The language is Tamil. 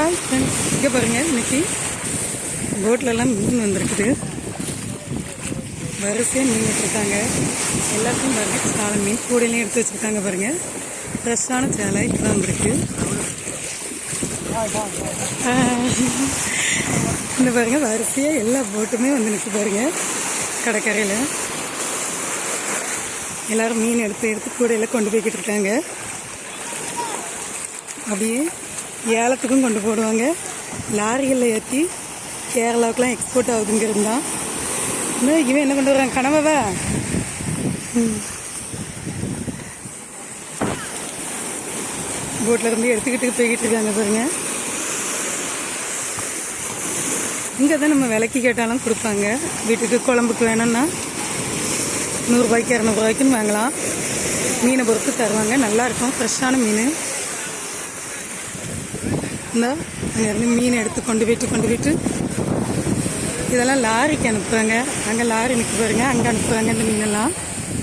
ஹாய் ஃப்ரெண்ட்ஸ் இங்கே பாருங்கள் இன்றைக்கி போட்லலாம் மீன் வந்திருக்குது. வரிசையாக மீன் வச்சுருக்காங்க எல்லாத்தையும் பாருங்கள் சாலை மீன் கூடையிலையும் எடுத்து வச்சுருக்காங்க பாருங்கள் ஃப்ரெஷ்ஷான சேலை இப்போ தான் வந்திருக்கு. இந்த பாருங்கள் வரிசையாக எல்லா போட்டுமே வந்து நிற்கு பாருங்கள் கடற்கரையில் எல்லோரும் மீன் எடுத்து எடுத்து கூடையில் கொண்டு போய்கிட்டு இருக்காங்க. அப்படியே ஏலத்துக்கும் கொண்டு போடுவாங்க. லாரிகளில் ஏற்றி கேரளாவுக்குலாம் எக்ஸ்போர்ட் ஆகுதுங்கிறது தான். இன்னும் இவன் என்ன கொண்டு வர்றாங்க கனவவா? போட்டில் இருந்து எடுத்துக்கிட்டு போய்கிட்டு இருக்காங்க பாருங்க. இங்கே தான் நம்ம விலைக்கு கேட்டாலும் கொடுப்பாங்க. வீட்டுக்கு குழம்புக்கு வேணும்னா நூறுரூபாய்க்கு இரநூறுபாய்க்குன்னு வாங்கலாம். மீனை பொறுத்து தருவாங்க. நல்லாயிருக்கும் ஃப்ரெஷ்ஷான மீன். இந்த அங்கேருந்து மீன் எடுத்து கொண்டு போயிட்டு கொண்டு போயிட்டு இதெல்லாம் லாரிக்கு அனுப்புகிறாங்க அங்கே லாரி நிற்க பாருங்க. அங்கே அனுப்புகிறாங்க இந்த மீனெல்லாம்.